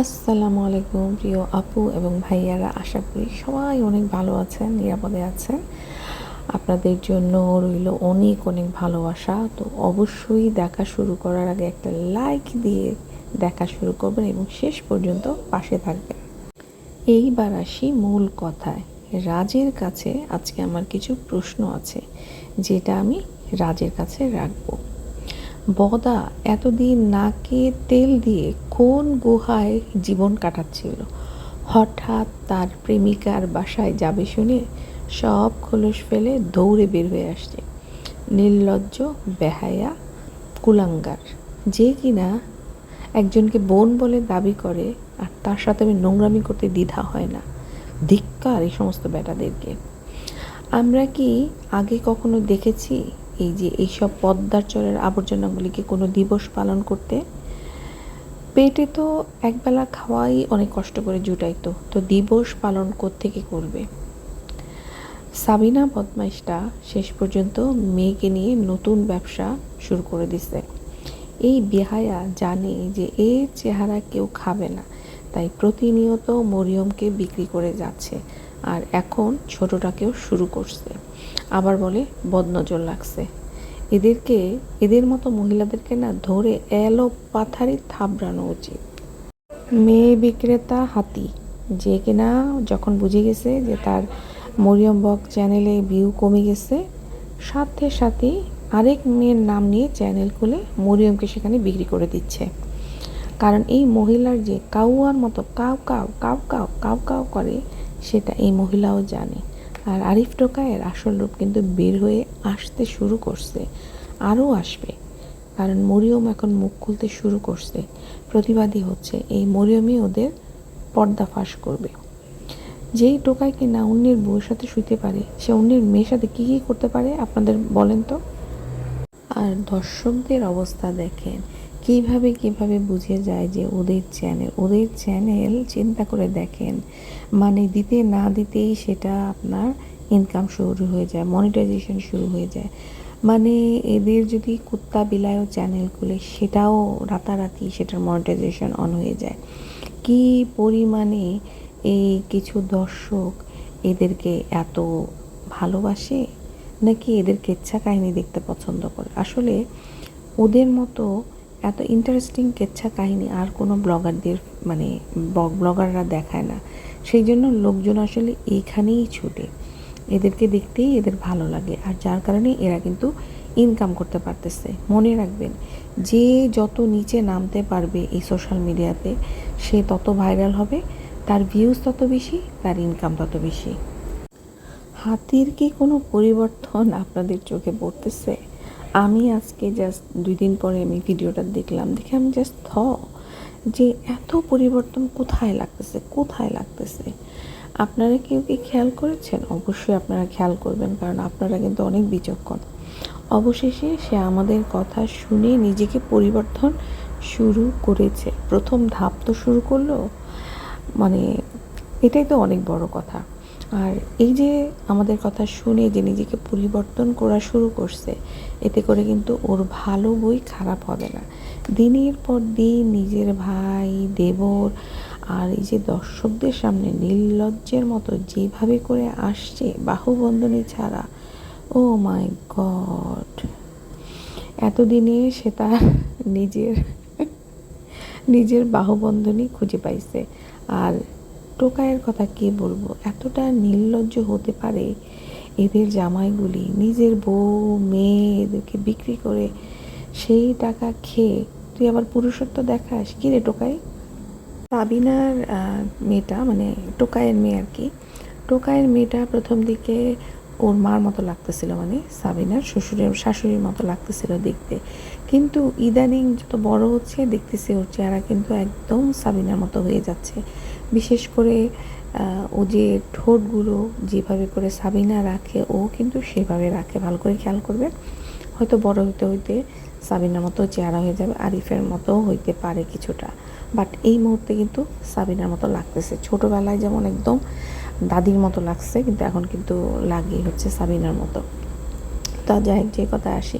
আসসালামু আলাইকুম প্রিয় আপু এবং ভাইয়ারা, আশা করি সবাই অনেক ভালো আছেন, নিরাপদে আছেন। আপনাদের জন্য রইল অনেক অনেক ভালোবাসা। তো অবশ্যই দেখা শুরু করার আগে একটা লাইক দিয়ে দেখা শুরু করবেন এবং শেষ পর্যন্ত পাশে থাকবেন। এইবার আসি মূল কথায়। রাজের কাছে আজকে আমার কিছু প্রশ্ন আছে, যেটা আমি রাজের কাছে রাখব। বদা এতদিন নাকে তেল দিয়ে কোন গুহায় জীবন কাটাচ্ছিল? হঠাৎ তার প্রেমিকার বাসায় যাবে শুনে সব খোলস ফেলে দৌড়ে বের হয়ে আসছে। নির্লজ্জ বেহায়া কুলাঙ্গার। যে কিনা একজনকে বোন বলে দাবি করে, আর তার সাথে আমি নোংরামি করতে দ্বিধা হয় না। ধিক্কার এই সমস্ত বেটাদেরকে আমরা কি আগে কখনো দেখেছি এই যে এইসব পদ্মার চরের আবর্জনাগুলিকে কোনো দিবস পালন করতে, পেটে তো একবেলা খাওয়াই অনেক কষ্ট করে জুটাইতো তো দিবস পালন থেকে করবে? সাবিনা বদমাইশটা শেষ পর্যন্ত মেয়েকে নিয়ে নতুন ব্যবসা শুরু করে দিছে। এই বেহায়া জানে যে এর চেহারা কেউ খাবে না, তাই প্রতিনিয়ত মরিয়মকে বিক্রি করে যাচ্ছে, আর এখন ছোটটাকেও শুরু করছে। আবার বলে, বদনজর লাগছে। এদেরকে, এদের মতো মহিলাদেরকে না ধরে এলো পাথারি থাবড়ানো উচিত। মেয়ে বিক্রেতা হাতি, যে কিনা যখন বুঝে গেছে যে তার মরিয়ম বক চ্যানেলে ভিউ কমে গেছে, সাথে সাথে আরেক মেয়ের নাম নিয়ে চ্যানেল খুলে মরিয়মকে সেখানে বিক্রি করে দিচ্ছে। কারণ এই মহিলার যে কাউয়ার মতো কাউ কাউ কাউ কাউ কাউ কাউ করে, সেটা এই মহিলাও জানে। আর আরিফ টোকায়ের আসল রূপ কিন্তু বের হয়ে আসতে শুরু করছে, আরও আসবে। কারণ মরিয়ম এখন মুখ খুলতে শুরু করছে। প্রতিবাদী হচ্ছে এই মরিয়মই ওদের পর্দা ফাঁস করবে। যেই টোকায় কিনা অন্যের বউয়ের সাথে শুইতে পারে, সে অন্যের মেয়ের সাথে কী কী করতে পারে, আপনাদের বলেন তো? আর দর্শকদের অবস্থা দেখেন কীভাবে কীভাবে বুঝে যায় যে ওদের চ্যানেল ওদের চ্যানেল চিন্তা করে দেখেন। মানে দিতে না দিতেই সেটা আপনার ইনকাম শুরু হয়ে যায় মনিটাইজেশন শুরু হয়ে যায়। মানে এদের যদি কুত্তা বিলায়ও চ্যানেল খুলে, সেটাও রাতারাতি সেটার মনিটাইজেশন অন হয়ে যায়। কি পরিমাণে এই কিছু দর্শক এদেরকে এত ভালোবাসে? নাকি এদের কেচ্ছা কাহিনী দেখতে পছন্দ করে? আসলে ওদের মতো এত ইন্টারেস্টিং কেচ্ছা কাহিনী আর কোনো ব্লগারদের মানে ব্লগাররা দেখায় না। সেই জন্য লোকজন আসলে এইখানেই ছুটে। এদেরকে দেখতেই এদের ভালো লাগে। আর যার কারণে এরা কিন্তু ইনকাম করতে পারতেছে। মনে রাখবেন, যে যত নিচে নামতে পারবে এই সোশ্যাল মিডিয়াতে সে তত ভাইরাল হবে, তার ভিউজ তত বেশি, তার ইনকাম তত বেশি। হাতির কি কোনো পরিবর্তন আপনাদের চোখে পড়তেছে? আমি আজকে জাস্ট দুই দিন পরে আমি ভিডিওটা দেখলাম, দেখে আমি জাস্ট থ যে এত পরিবর্তন কোথায় লাগতেছে কোথায় লাগতেছে? আপনারা কেউ কি খেয়াল করেছেন? অবশ্যই আপনারা খেয়াল করবেন, কারণ আপনারা কিন্তু অনেক বিচক্ষণ। অবশেষে সে আমাদের কথা শুনে নিজেকে পরিবর্তন শুরু করেছে। প্রথম ধাপ তো শুরু করল। মানে এটাই তো অনেক বড় কথা। আর এই যে আমাদের কথা শুনে যে নিজেকে পরিবর্তন করা শুরু করছে, এতে করে কিন্তু ওর ভালো বই খারাপ হবে না। দিনের পর দিন নিজের ভাই, দেবর আর এই যে দর্শকদের সামনে নির্লজ্জের মতো যেভাবে করে আসছে বাহুবন্ধনী ছাড়া, ও মাই গড! এতদিনে সে তার নিজের নিজের বাহুবন্ধনী খুঁজে পাইছে। আর টোকায়ের কথা কে বলব? এতটা নির্লজ্জ হতে পারে এদের জামাইগুলি? নিজের বউ, মেয়ে এদেরকে বিক্রি করে সেই টাকা খেয়ে তুই আবার পুরুষত্ব দেখাস? কি রে টোকাই? সাবিনার মেয়েটা মানে টোকায়ের মেয়ে আর কি টোকায়ের মেয়েটা প্রথম দিকে ওর মার মতো লাগতেছিল মানে সাবিনার শ্বশুরের, শাশুড়ির মতো লাগতেছিল দেখতে। কিন্তু ইদানিং যত বড় হচ্ছে, দেখতেছি ওর চেহারা কিন্তু একদম সাবিনার মতো হয়ে যাচ্ছে। বিশেষ করে ও যে ঠোঁটগুলো যেভাবে করে সাবিনা রাখে, ও কিন্তু সেভাবে রাখে। ভালো করে খেয়াল করবে। হয়তো বড় হইতে হইতে সাবিনার মতো চেহারা হয়ে যাবে, আরিফের মতো হইতে পারে কিছুটা। বাট এই মুহূর্তে কিন্তু সাবিনার মতো লাগতেছে। ছোটোবেলায় যেমন একদম দাদির মতো লাগছে, কিন্তু এখন কিন্তু লাগে হচ্ছে সাবিনার মতো। তা যাই হোক, যে কথা আসি।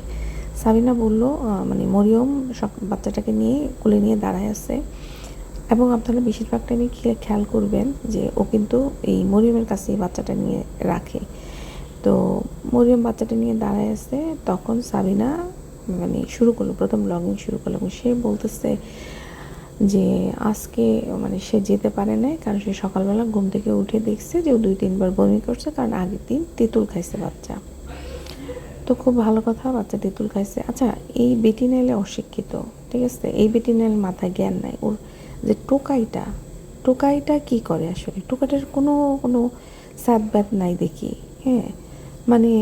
সাবিনা বলল মানে মরিয়ম সব বাচ্চাটাকে নিয়ে কোলে নিয়ে দাঁড়ায় আছে। এবং আপনারা বেশিরভাগ টাইমে খেয়াল করবেন যে ও কিন্তু এই মরিয়মের কাছে বাচ্চাটা নিয়ে রাখে। তো মরিয়ম বাচ্চাটা নিয়ে দাঁড়ায় আছে, তখন সাবিনা মানে শুরু করল, প্রথম ব্লগিং শুরু করল এবং সে বলতেছে যে আজকে মানে সে যেতে পারে নাই কারণ সে সকালবেলা ঘুম থেকে উঠে দেখছে যে ও দুই, তিনবার বমি করছে কারণ আগের দিন তেঁতুল খাইছে বাচ্চা। তো খুব ভালো কথা, বাচ্চা তেঁতুল খাইছে। আচ্ছা এই বেটি নাইলে অশিক্ষিত, ঠিক আছে? এই বেটি নাইল মাথায় জ্ঞান নাই। ওর যে টোকাইটা টোকাইটা কি করে আসলে? টোকাইটার কোনো কোনো সাত ব্যাত নাই দেখি হ্যাঁ? মানে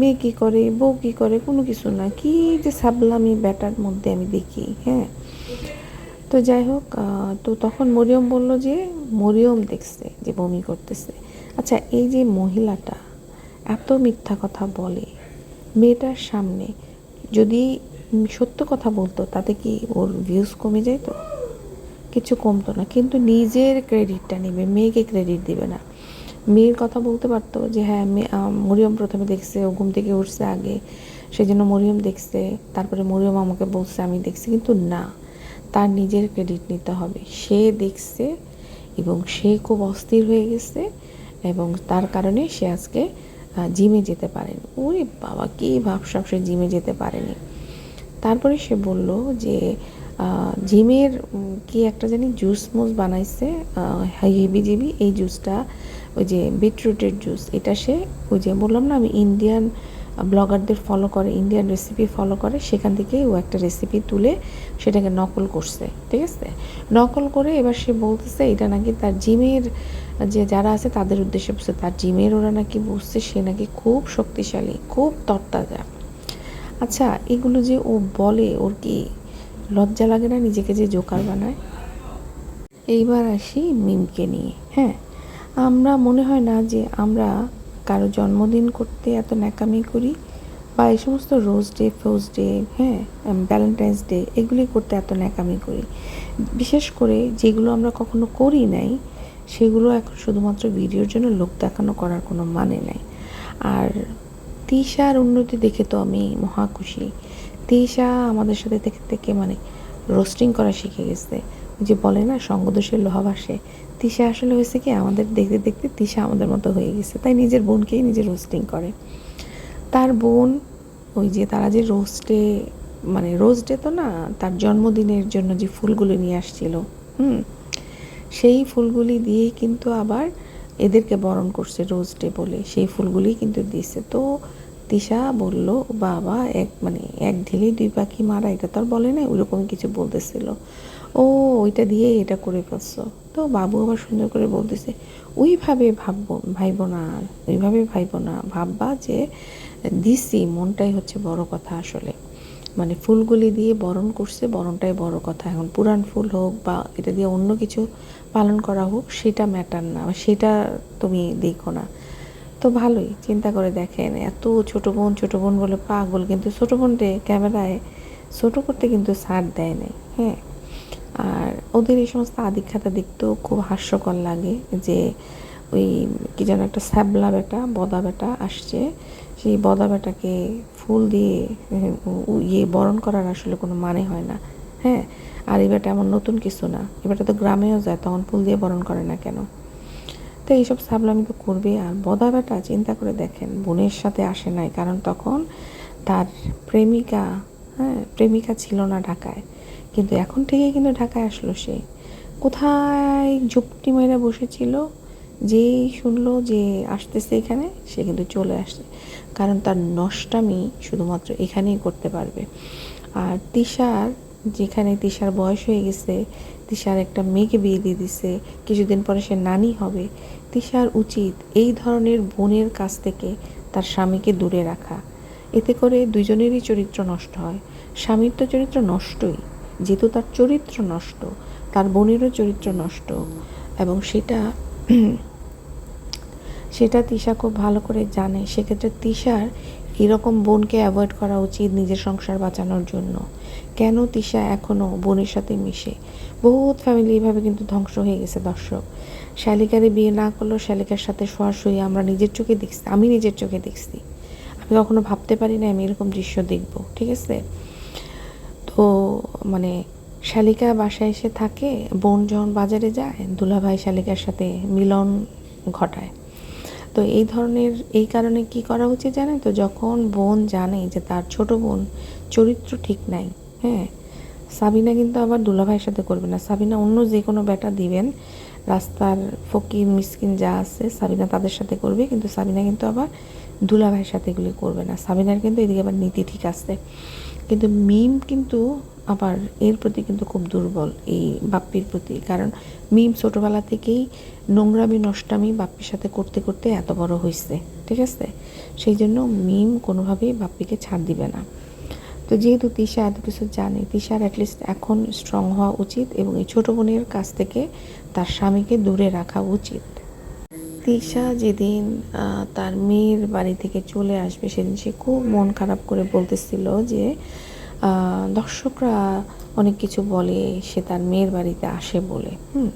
মেয়ে কী করে, বউ কী করে, কোনো কিছু না। কি যে সাবলামি ব্যাটার মধ্যে আমি দেখি হ্যাঁ? তো যাই হোক তো তখন মরিয়ম বলল যে, মরিয়ম দেখছে যে বমি করতেছে। আচ্ছা এই যে মহিলাটা এত মিথ্যা কথা বলে মেয়েটার সামনে, যদি সত্য কথা বলতো, তাতে কি ওর ভিউজ কমে যেত কিছু কমতো না, কিন্তু নিজের ক্রেডিটটা নেবে, মেয়েকে ক্রেডিট দিবে না। মেয়ের কথা বলতে পারতো যে হ্যাঁ মেয়ে মরিয়ম প্রথমে দেখছে, ও ঘুম থেকে উঠছে আগে সেই জন্য মরিয়ম দেখছে, তারপরে মরিয়ম আমাকে বলছে, আমি দেখছি। কিন্তু না, তার নিজের ক্রেডিট নিতে হবে। সে দেখছে এবং সে খুব অস্থির হয়ে গেছে এবং তার কারণে সে আজকে জিমে যেতে পারেনি। ওরে বাবা, কি ভাবসাব সে জিমে যেতে পারেনি। তারপরে সে বলল যে জিমের কি একটা জানি জুস মুস বানাইছে হেবিজিবি এই জুসটা, ওই যে বিটরুটের জুস, এটা সে, ওই যে বললাম না, আমি ইন্ডিয়ান ব্লগারদের ফলো করে, ইন্ডিয়ান রেসিপি ফলো করে, সেখান থেকে ও একটা রেসিপি তুলে সেটাকে নকল করছে, ঠিক আছে? নকল করে এবার সে বলতেছে, এটা নাকি তার জিমের, যে যারা আছে তাদের উদ্দেশ্যে বলছে, তার জিমের ওরা নাকি বুঝছে, সে নাকি খুব শক্তিশালী, খুব তরতাজা। আচ্ছা এগুলো যে ও বলে, ওর কি লজ্জা লাগে না, নিজেকে যে জোকার বানায়? এইবার আসি মিমকে নিয়ে হ্যাঁ? আমরা মনে হয় না যে আমরা কারও জন্মদিন করতে এত ন্যাকামি করি বা এই সমস্ত রোজ ডে ফোজ ডে হ্যাঁ ভ্যালেন্টাইন্স ডে, এগুলি করতে এত ন্যাকামি করি। বিশেষ করে যেগুলো আমরা কখনো করি নাই, সেগুলো এখন শুধুমাত্র ভিডিওর জন্য লোক দেখানো করার কোনো মানে নাই। আর তিশার উন্নতি দেখে তো আমি মহা খুশি। তিশা আমাদের সাথে থেকে থেকে মানে রোস্টিং করা শিখে গেছে। যে বলে না, সঙ্গদোষের লোহা ভাসে। তিশা আসলে হয়েছে কি, আমাদের দেখতে দেখতে তিশা আমাদের মতো হয়ে গেছে। তাই নিজের বোনকেই নিজে রোস্টিং করে। তার বোন, ওই যে তারা যে রোস্টে মানে রোজ ডে তো না, তার জন্মদিনের জন্য যে ফুলগুলো নিয়ে আসছিল, হুম, সেই ফুলগুলি দিয়েই কিন্তু আবার এদেরকে বরণ করছে রোজ ডে বলে। সেই ফুলগুলি কিন্তু দিছে তো তিশা বলল, বাবা, এক মানে এক ঢিলে দুই পাখি মারা, এটা তো আর বলে না ওইরকম কিছু বলতেছিল। ও, ওইটা দিয়ে এটা করে ফেলছো তো বাবু আবার সুন্দর করে বলতেছে, ওইভাবে ভাববো, ভাইব না ওইভাবে ভাইব না, ভাববা যে দিছি, মনটাই হচ্ছে বড় কথা আসলে। মানে ফুলগুলি দিয়ে বরণ করছে, বরণটাই বড় কথা। এখন পুরান ফুল হোক বা এটা দিয়ে অন্য কিছু পালন করা হোক, সেটা ম্যাটার না, সেটা তুমি দেখো না। তো ভালোই, চিন্তা করে দেখেন। এত ছোট বোন ছোট বোন বলে পাগল, কিন্তু ছোট বোনটে ক্যামেরায় ছোট করতে কিন্তু ছাড় দেয় নাই হ্যাঁ? আর ওদের এই সমস্ত আদিক্ষাতা দেখতেও খুব হাস্যকর লাগে যে ওই কি যেন একটা স্যাবলা বেটা, বদা বেটা আসছে। সেই বদা বেটাকে ফুল দিয়ে ইয়ে বরণ করার আসলে কোনো মানে হয় না হ্যাঁ? আর এই বেটা এমন নতুন কিছু না। এবারটা তো গ্রামেও যায়, তখন ফুল দিয়ে বরণ করে না কেন? তো এইসব সাবলামি তো করবে আর বদা বেটা চিন্তা করে দেখেন, বোনের সাথে আসে নাই, কারণ তখন তার প্রেমিকা হ্যাঁ প্রেমিকা ছিল না ঢাকায়, কিন্তু এখন থেকেই কিন্তু ঢাকায় আসলো সে। কোথায় জুপটি মেরে বসেছিল, যেই শুনলো যে আসতেছে এখানে, সে কিন্তু চলে আসছে। কারণ তার নষ্টামি শুধুমাত্র এখানেই করতে পারবে। আর তিশার, যেখানে তিশার বয়স হয়ে গেছে তিশার একটা মেয়েকে বিয়ে দিয়ে দিছে, কিছুদিন পরে সে নানি হবে। তিশার উচিত এই ধরনের বোনের কাছ থেকে তার স্বামীকে দূরে রাখা। এতে করে দুজনেরই চরিত্র নষ্ট হয়। স্বামীর তো চরিত্র নষ্টই, যেহেতু তার চরিত্র নষ্ট, তার বোনেরও চরিত্র নষ্ট। এবং সেটা সেটা তিশা খুব ভালো করে জানে। সেক্ষেত্রে তিশার এরকম বোনকে অ্যাভয়েড করা উচিত নিজের সংসার বাঁচানোর জন্য। কেন তিশা এখনও বোনের সাথে মিশে? বহুত ফ্যামিলি এইভাবে কিন্তু ধ্বংস হয়ে গেছে, দর্শক। শালিকারে বিয়ে না করলেও শালিকার সাথে সরাসরি আমরা নিজের চোখে দেখছি, আমি নিজের চোখে দেখছি। আমি কখনো ভাবতে পারি না আমি এরকম দৃশ্য দেখব, ঠিক আছে? তো মানে শালিকা বাসায় এসে থাকে, বোন যখন বাজারে যায়, দুলাভাই শালিকার সাথে মিলন ঘটায়। তো এই ধরনের, এই কারণে কি করা উচিত জানেন তো? যখন বোন জানে যে তার ছোট বোন চরিত্র ঠিক নাই হ্যাঁ সাবিনা কিন্তু আবার দুলাভাইয়ের সাথে করবে না। সাবিনা অন্য যে কোনো ব্যাটা দিবেন, রাস্তার ফকির, মিসকিন যা আছে, সাবিনা তাদের সাথে করবে, কিন্তু সাবিনা কিন্তু আবার দুলাভাইয়ের সাথে এগুলি করবে না। সাবিনার কিন্তু এদিকে আবার নীতি ঠিক আছে। কিন্তু মিম কিন্তু আবার এর প্রতি কিন্তু খুব দুর্বল, এই বাপ্পির প্রতি। কারণ মিম ছোটোবেলা থেকেই নোংরামি, নষ্টামি বাপ্পির সাথে করতে করতে এত বড় হয়েছে ঠিক আছে? সেই জন্য মিম কোনোভাবেই বাপ্পিকে ছাড় দিবে না। তো যেহেতু তিশা এত কিছু জানে, তিশার অ্যাটলিস্ট এখন স্ট্রং হওয়া উচিত এবং এই ছোটো বোনের কাছ থেকে তার স্বামীকে দূরে রাখা উচিত। তিশা যেদিন তার মেয়ের বাড়ি থেকে চলে আসবে সেদিন সে খুব মন খারাপ করে বলতেছিল যে দর্শকরা অনেক কিছু বলে, সে তার মেয়ের বাড়িতে আসে বলে। হুম।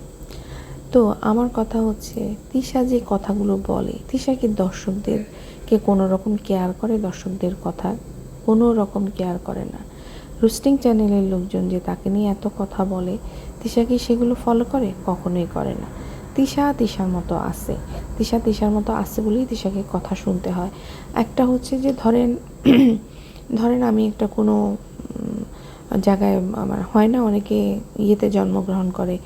তো আমার কথা হচ্ছে, তিশা যে কথাগুলো বলে, তিশা কি দর্শকদেরকে কোনো রকম কেয়ার করে? দর্শকদের কথা কোনো রকম কেয়ার করে না। রুস্টিং চ্যানেলের লোকজন যে তাকে নিয়ে এত কথা বলে, তিশা কি সেগুলো ফলো করে? কখনোই করে না। তিশা তিশার মতো আছে। তিশা তিশার মতো আছে বলেই তিশাকে কথা শুনতে হয়। একটা হচ্ছে যে ধরেন ধরেন আমি একটা কোনো জায়গায় আমার হয় না, অনেকে ইয়েতে জন্মগ্রহণ করে।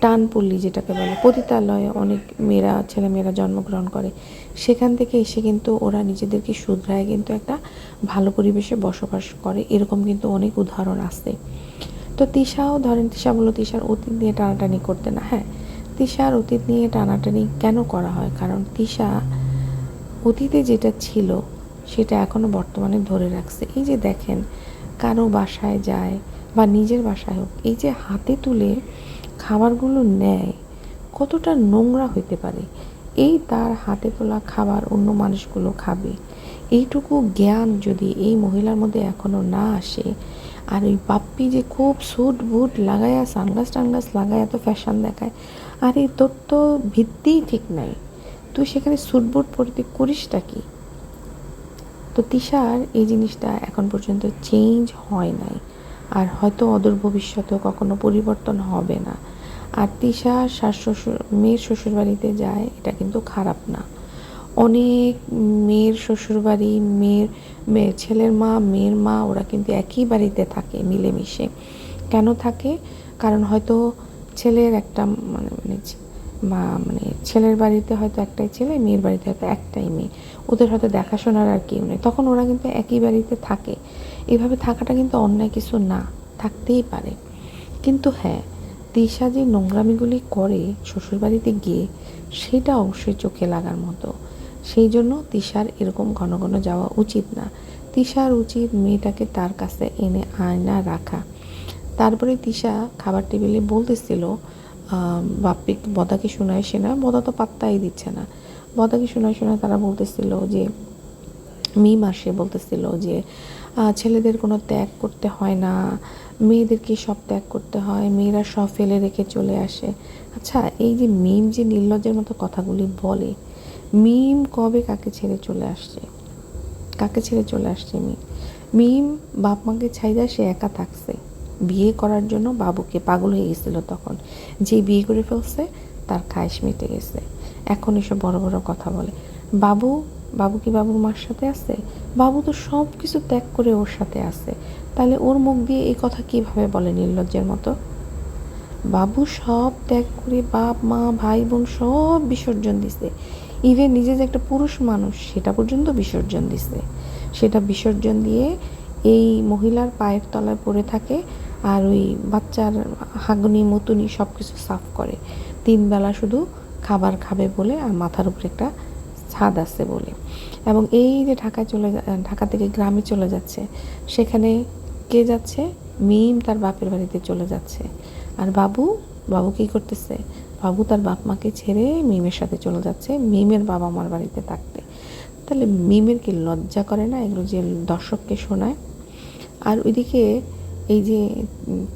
টানপল্লী যেটাকে বলে, পতিতালয়ে অনেক মেয়েরা, ছেলেমেয়েরা জন্মগ্রহণ করে। সেখান থেকে এসে কিন্তু ওরা নিজেদেরকে শুধরায় কিন্তু একটা ভালো পরিবেশে বসবাস করে। এরকম কিন্তু অনেক উদাহরণ আছে। তো তিশাও, ধরেন তিশা বলল, তিশার অতীত নিয়ে টানাটানি করতে না। হ্যাঁ তিশার অতীত নিয়ে টানাটানি কেন করা হয়? কারণ তিশা অতীতে যেটা ছিল, সেটা এখনও বর্তমানে ধরে রাখছে। এই যে দেখেন, কারও বাসায় যায় বা নিজের বাসায় হোক, এই যে হাতে তুলে খাবারগুলো নেয়, কতটা নোংরা হইতে পারে? এই তার হাতে তোলা খাবার অন্য মানুষগুলো খাবে। এইটুকু জ্ঞান যদি এই মহিলার মধ্যে এখনও না আসে, আর ওই বাপ্পি যে খুব স্যুট বুট লাগায়া, সানগ্লাস টানগ্লাস লাগায় এত ফ্যাশন দেখায়, আর তোর তো ভিত্তিই ঠিক নাই। তুই সেখানে স্যুট বুট পরতে করিসটা কি? তো তিশার এই জিনিসটা এখন পর্যন্ত চেঞ্জ হয় নাই। আর হয়তো অদূর ভবিষ্যতেও কখনো পরিবর্তন হবে না। আর তিশা শাশ শ্বশুর, মেয়ের শ্বশুরবাড়িতে যায়, এটা কিন্তু খারাপ না। অনেক মেয়ের শ্বশুরবাড়ি, মেয়ের মেয়ে ছেলের মা, মেয়ের মা, ওরা কিন্তু একই বাড়িতে থাকে, মিলেমিশে। কেন থাকে? কারণ হয়তো ছেলের একটা মানে মানে মা মানে ছেলের বাড়িতে হয়তো একটাই ছেলে, মেয়ের বাড়িতে হয়তো একটাই মেয়ে। ওদের হয়তো দেখাশোনার আর কেউ নেই। তখন ওরা কিন্তু একই বাড়িতে থাকে। এভাবে থাকাটা কিন্তু অন্যায় কিছু না থাকতেই পারে। কিন্তু হ্যাঁ তিশা যে নোংরামিগুলি করে শ্বশুরবাড়িতে গিয়ে সেটা অবশ্যই চোখে লাগার মতো। সেই জন্য তিশার এরকম ঘন ঘন যাওয়া উচিত না। তিশার উচিত মেয়েটাকে তার কাছে এনে আয়না রাখা। তারপরে তিশা খাবার টেবিলে বলতেছিল আহ, বাপ্পি বদাকে শোনায় সে না বদা তো পাত্তাই দিচ্ছে না। বদাকে শোনায় শোনায় তারা বলতেছিল যে মিম আসে বলতেছিল যে ছেলেদের কোনো ত্যাগ করতে হয় না। মেয়েদেরকে সব ত্যাগ করতে হয়। মেয়েরা সব ফেলে রেখে চলে আসে। আচ্ছা এই যে মিম যে নির্লজ্জের মতো কথাগুলি বলে মিম কবে কাকে ছেড়ে চলে আসছে? কাকে ছেড়ে চলে আসছে মিম মিম বাপ মাকে ছাইদা সে একা থাকছে। বিয়ে করার জন্য বাবুকে পাগল হয়ে গেছিল তখন। যে বিয়ে করে ফেলছে, তার খায়েশ মিটে গেছে। এখন এসব বড় বড় কথা বলে। বাবু বাবু কি বাবুর মার সাথে আছে? বাবু তো সব কিছু ত্যাগ করে ওর সাথে আছে। তাহলে ওর মুখ দিয়ে এই কথা কীভাবে বলে নির্লজ্জের মতো? বাবু সব ত্যাগ করে বাপ, মা, ভাই, বোন সব বিসর্জন দিছে। ইভেন নিজে যে একটা পুরুষ মানুষ, সেটা পর্যন্ত বিসর্জন দিছে। সেটা বিসর্জন দিয়ে এই মহিলার পায়ের তলায় পড়ে থাকে আর ওই বাচ্চার হাগুনি, মতুনি সব কিছু সাফ করে। তিন বেলা শুধু খাবার খাবে বলে আর মাথার উপরে একটা ছাদ আছে বলে। এবং এই যে ঢাকায় চলে ঢাকা থেকে গ্রামে চলে যাচ্ছে, সেখানে কে যাচ্ছে? মিম তার বাপের বাড়িতে চলে যাচ্ছে। আর বাবু বাবু কি করতেছে? বাবু তার বাপ মাকে ছেড়ে মিমের সাথে চলে যাচ্ছে, মিমের বাবা মার বাড়িতে থাকতে। তাহলে মিমের কি লজ্জা করে না এগুলো যে দর্শককে শোনায়? আর ওইদিকে এই যে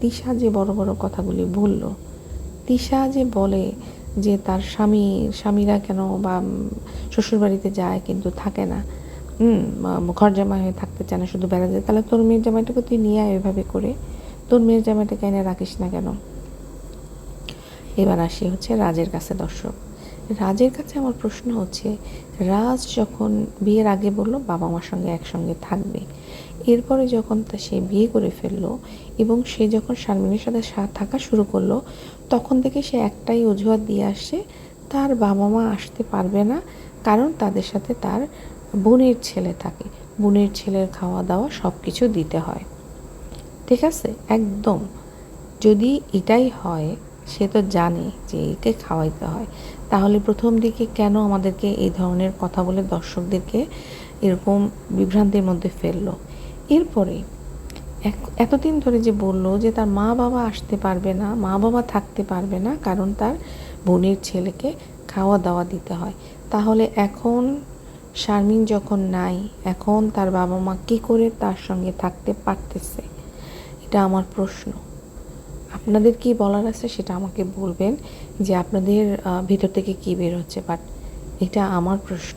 তিশা যে বড় বড় কথাগুলি বলল, তিশা যে বলে যে তার স্বামী, স্বামীরা কেন বা শ্বশুরবাড়িতে যায় কিন্তু থাকে না। ঘর জামাই হয়ে থাকতে চায় না, শুধু বেড়া যায়। তাহলে তোর মেয়ের জামাইটাকে তুই নিয়ে আয় এভাবে করে। তোর মেয়ের জামাইটা কেন রাখিস না কেন? এবার আসি হচ্ছে রাজের কাছে, দর্শক। রাজের কাছে আমার প্রশ্ন হচ্ছে, রাজ যখন বিয়ের আগে বলল বাবা মার সঙ্গে একসঙ্গে থাকবে এরপরে যখন তা সে বিয়ে করে ফেলল এবং সে যখন শারমিনের সাথে থাকা শুরু করল, তখন থেকে সে একটাই অজুহাত দিয়ে আসছে, তার বাবা মা আসতে পারবে না কারণ তাদের সাথে তার বোনের ছেলে থাকে। বোনের ছেলের খাওয়া দাওয়া সব কিছু দিতে হয়। ঠিক আছে? একদম। যদি এটাই হয়, সে তো জানে যে একে খাওয়াইতে হয়। তাহলে প্রথম দিকে কেন আমাদেরকে এই ধরনের কথা বলে দর্শকদেরকে এরকম বিভ্রান্তির মধ্যে ফেলল? এরপরে এতদিন ধরে যে বলল যে তার মা বাবা আসতে পারবে না, মা বাবা থাকতে পারবে না, কারণ তার বোনের ছেলেকে খাওয়া দাওয়া দিতে হয়। তাহলে এখন শারমিন যখন নাই, এখন তার বাবা মা কী করে তার সঙ্গে থাকতে পারতেছে? এটা আমার প্রশ্ন। আপনাদের কি বলার আছে সেটা আমাকে বলবেন যে আপনাদের ভিতর থেকে কি বের হচ্ছে বাট এটা আমার প্রশ্ন।